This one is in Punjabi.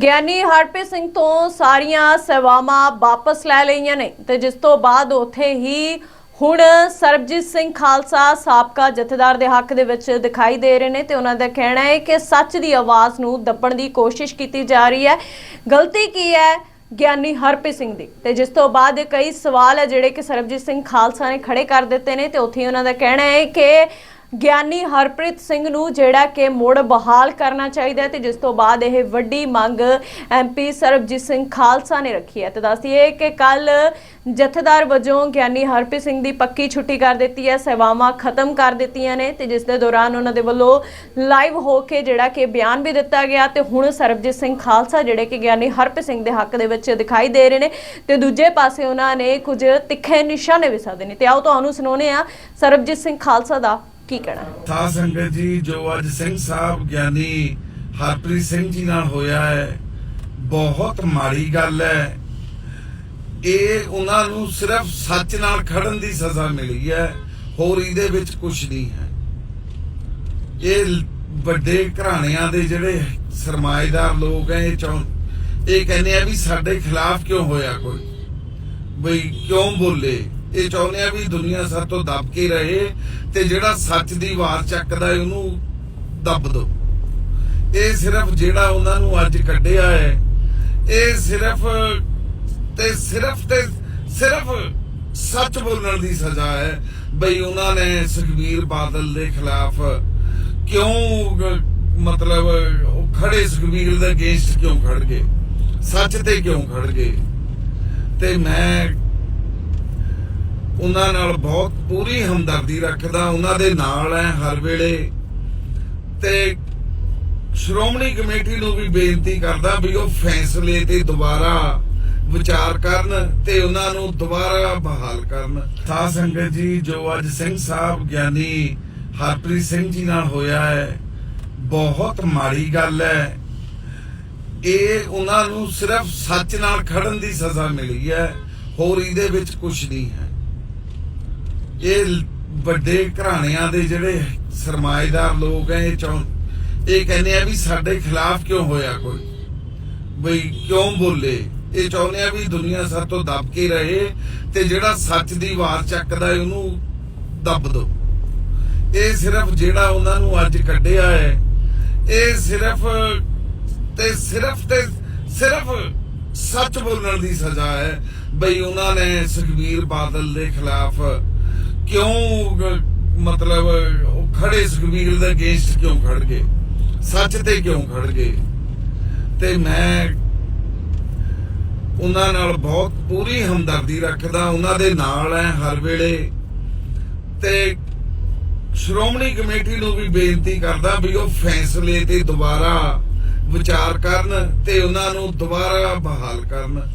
ਗਿਆਨੀ ਹਰਪ੍ਰੀਤ ਸਿੰਘ ਤੋਂ ਸਾਰੀਆਂ ਸੇਵਾਵਾਂ ਵਾਪਸ ਲੈ ਲਈਆਂ ਨੇ ਤੇ ਜਿਸ ਤੋਂ ਬਾਅਦ ਉੱਥੇ ਹੀ ਹੁਣ ਸਰਬਜੀਤ ਸਿੰਘ ਖਾਲਸਾ ਸਾਬਕਾ ਜਥੇਦਾਰ ਦੇ ਹੱਕ ਦੇ ਵਿੱਚ ਦਿਖਾਈ ਦੇ ਰਹੇ ਨੇ ਤੇ ਉਹਨਾਂ ਦਾ ਕਹਿਣਾ ਹੈ ਕਿ ਸੱਚ ਦੀ ਆਵਾਜ਼ ਨੂੰ ਦੱਬਣ ਦੀ ਕੋਸ਼ਿਸ਼ ਕੀਤੀ ਜਾ ਰਹੀ ਹੈ। ਗਲਤੀ ਕੀ ਹੈ ਗਿਆਨੀ ਹਰਪ੍ਰੀਤ ਸਿੰਘ ਦੀ? ਤੇ ਜਿਸ ਤੋਂ ਬਾਅਦ ਕਈ ਸਵਾਲ ਹੈ ਜਿਹੜੇ ਕਿ ਸਰਬਜੀਤ ਸਿੰਘ ਖਾਲਸਾ ਨੇ ਖੜੇ ਕਰ ਦਿੱਤੇ ਨੇ ਤੇ ਉੱਥੇ ਹੀ ਉਹਨਾਂ ਦਾ ਕਹਿਣਾ ਹੈ ਕਿ ਗਿਆਨੀ ਹਰਪ੍ਰੀਤ ਸਿੰਘ ਨੂੰ ਜਿਹੜਾ ਕਿ ਮੁੜ ਬਹਾਲ ਕਰਨਾ ਚਾਹੀਦਾ ਹੈ ਤੇ ਜਿਸ ਤੋਂ ਬਾਅਦ ਇਹ ਵੱਡੀ ਮੰਗ ਐਮਪੀ ਸਰਬਜੀਤ ਸਿੰਘ ਖਾਲਸਾ ਨੇ ਰੱਖੀ ਹੈ। ਤੇ ਦੱਸਦੀਏ ਕਿ ਕੱਲ ਜਥੇਦਾਰ ਵਜੋਂ ਗਿਆਨੀ ਹਰਪ੍ਰੀਤ ਸਿੰਘ ਦੀ ਪੱਕੀ ਛੁੱਟੀ ਕਰ ਦਿੱਤੀ ਹੈ, ਸੇਵਾਵਾਂ ਖਤਮ ਕਰ ਦਿੱਤੀਆਂ ਨੇ ਤੇ ਜਿਸ ਦੇ ਦੌਰਾਨ ਉਹਨਾਂ ਦੇ ਵੱਲੋਂ ਲਾਈਵ ਹੋ ਕੇ ਜਿਹੜਾ ਕਿ ਬਿਆਨ ਵੀ ਦਿੱਤਾ ਗਿਆ ਤੇ ਹੁਣ ਸਰਬਜੀਤ ਸਿੰਘ ਖਾਲਸਾ ਜਿਹੜੇ ਕਿ ਗਿਆਨੀ ਹਰਪ੍ਰੀਤ ਸਿੰਘ ਦੇ ਹੱਕ ਦੇ ਵਿੱਚ ਦਿਖਾਈ ਦੇ ਰਹੇ ਨੇ ਤੇ ਦੂਜੇ ਪਾਸੇ ਉਹਨਾਂ ਨੇ ਕੁਝ ਤਿੱਖੇ ਨਿਸ਼ਾਨੇ ਵੀ ਸਾਧੇ ਨੇ। ਤੇ ਆਓ ਤੁਹਾਨੂੰ ਸੁਣਾਉਂਦੇ ਆ ਸਰਬਜੀਤ ਸਿੰਘ ਖਾਲਸਾ ਦਾ ਕੀ ਕਹਿਣਾ? ਸਾਧ ਸੰਗਤ ਜੀ, ਜੋ ਅੱਜ ਸਿੰਘ ਸਾਹਿਬ ਗਿਆਨੀ ਹਰਪ੍ਰੀਤ ਸਿੰਘ ਜੀ ਨਾਲ ਹੋਇਆ ਹੈ, ਬਹੁਤ ਮਾੜੀ ਗੱਲ ਹੈ। ਇਹ ਉਹਨਾਂ ਨੂੰ ਸਿਰਫ ਸੱਚ ਨਾਲ ਖੜਨ ਦੀ ਸਜ਼ਾ ਮਿਲੀ ਹੈ, ਹੋਰ ਇਹਦੇ ਵਿੱਚ ਕੁਝ ਨਹੀਂ ਹੈ। ਇਹ ਵੱਡੇ ਘਰਾਣਿਆਂ ਦੇ ਜਿਹੜੇ ਸਰਮਾਏਦਾਰ ਲੋਕ ਹੈ, ਇਹ ਚਾਹੁੰ ਇਹ ਕਹਿੰਦੇ ਆ ਵੀ ਸਾਡੇ ਖਿਲਾਫ ਕਿਉਂ ਹੋਇਆ ਕੋਈ? ਬਈ ਕਿਉਂ ਬੋਲੇ? ਇਹ ਚਾਹੁੰਦੇ ਆ ਵੀ ਦੁਨੀਆ ਸਾਡੇ ਤੋਂ ਦਬ ਕੇ ਰਹੇ ਤੇ ਜਿਹੜਾ ਸੱਚ ਦੀ ਵਾਰ ਚੱਕਦਾ ਹੈ ਉਹਨੂੰ ਦੱਬ ਦੋ। ਇਹ ਸਿਰਫ ਜਿਹੜਾ ਉਹਨਾਂ ਨੂੰ ਅੱਜ ਕੱਢਿਆ ਹੈ, ਇਹ ਸਿਰਫ ਤੇ ਸਿਰਫ ਤੇ ਸਿਰਫ ਸੱਚ ਬੋਲਣ ਦੀ ਸਜ਼ਾ ਹੈ। ਬਈ ਉਹਨਾਂ ਨੇ ਸੁਖਬੀਰ ਬਾਦਲ ਦੇ ਖਿਲਾਫ ਕਿਉਂ ਮਤਲਬ ਖੜੇ ਸੁਖਬੀਰ ਦੇ ਅਗੇਂਸਟ ਕਿਉਂ ਖੜ ਗਏ? ਸੱਚ ਤੇ ਕਿਉਂ ਖੜ ਗਏ? ਤੇ ਮੈਂ ਉਹਨਾਂ ਨਾਲ ਬਹੁਤ ਪੂਰੀ ਹਮਦਰਦੀ ਰੱਖਦਾ, ਉਹਨਾਂ ਦੇ ਨਾਲ ਹੈ ਹਰ ਵੇਲੇ। ਤੇ ਸ਼੍ਰੋਮਣੀ ਕਮੇਟੀ ਨੂੰ ਵੀ ਬੇਨਤੀ ਕਰਦਾ ਵੀ ਉਹ ਫੈਸਲੇ ਤੇ ਦੁਬਾਰਾ ਵਿਚਾਰ ਕਰਨ ਤੇ ਉਹਨਾਂ ਨੂੰ ਦੁਬਾਰਾ ਬਹਾਲ ਕਰਨ। ਸਾਧ ਸੰਗਤ ਜੀ, ਜੋ ਅੱਜ ਸਿੰਘ ਸਾਹਿਬ ਗਿਆਨੀ ਹਰਪ੍ਰੀਤ ਸਿੰਘ ਜੀ ਨਾਲ ਹੋਇਆ ਹੈ, ਬਹੁਤ ਮਾੜੀ ਗੱਲ ਹੈ। ਇਹ ਉਹਨਾਂ ਨੂੰ ਸਿਰਫ ਸੱਚ ਨਾਲ ਖੜਨ ਦੀ ਸਜ਼ਾ ਮਿਲੀ ਹੈ, ਹੋਰ ਇਹਦੇ ਵਿੱਚ ਕੁਝ ਨਹੀਂ ਹੈ। ਇਹ ਵੱਡੇ ਘਰਾਣਿਆਂ ਦੇ ਜਿਹੜੇ ਸਰਮਾਏਦਾਰ ਲੋਕ ਹੈ ਇਹ ਚਾਹੁੰ ਇਹ ਕਹਿੰਦੇ ਆ ਵੀ ਸਾਡੇ ਖਿਲਾਫ ਕਿਉਂ ਹੋਇਆ ਕੋਈ? ਬਈ ਕਿਉਂ ਬੋਲੇ? ਇਹ ਚਾਹੁੰਦੇ ਆ ਵੀ ਦੁਨੀਆ ਸਾਡੇ ਤੋਂ ਦਬ ਕੇ ਰਹੇ ਤੇ ਜਿਹੜਾ ਸੱਚ ਦੀ ਆਵਾਜ਼ ਚੱਕਦਾ ਹੈ ਉਹਨੂੰ ਦੱਬ ਦੋ। ਇਹ ਸਿਰਫ ਜਿਹੜਾ ਉਹਨਾਂ ਨੂੰ ਅੱਜ ਕੱਢਿਆ ਹੈ ਇਹ ਸਿਰਫ ਤੇ ਸਿਰਫ ਤੇ ਸਿਰਫ ਸੱਚ ਬੋਲਣ ਦੀ ਸਜ਼ਾ ਹੈ ਬਈ ਉਹਨਾਂ ਨੇ ਸੁਖਬੀਰ ਬਾਦਲ ਦੇ ਖਿਲਾਫ ਕਿਉਂ, ਮਤਲਬ, ਉਹ ਖੜੇ ਸੁਖਬੀਰ ਦੇ ਅਗੇਂਸਟ ਕਿਉਂ ਖੜ ਗਏ? ਸੱਚ ਤੇ ਕਿਉਂ ਖੜ ਗਏ? ਤੇ ਮੈਂ ਉਹਨਾਂ ਨਾਲ ਬਹੁਤ ਪੂਰੀ ਹਮਦਰਦੀ ਰੱਖਦਾ, ਉਹਨਾਂ ਦੇ ਨਾਲ ਹੈ ਹਰ ਵੇਲੇ। ਤੇ ਸ਼੍ਰੋਮਣੀ ਕਮੇਟੀ ਨੂੰ ਵੀ ਬੇਨਤੀ ਕਰਦਾ ਵੀ ਉਹ ਫੈਸਲੇ ਤੇ ਦੁਬਾਰਾ ਵਿਚਾਰ ਕਰਨ ਤੇ ਉਹਨਾਂ ਨੂੰ ਦੁਬਾਰਾ ਬਹਾਲ ਕਰਨ।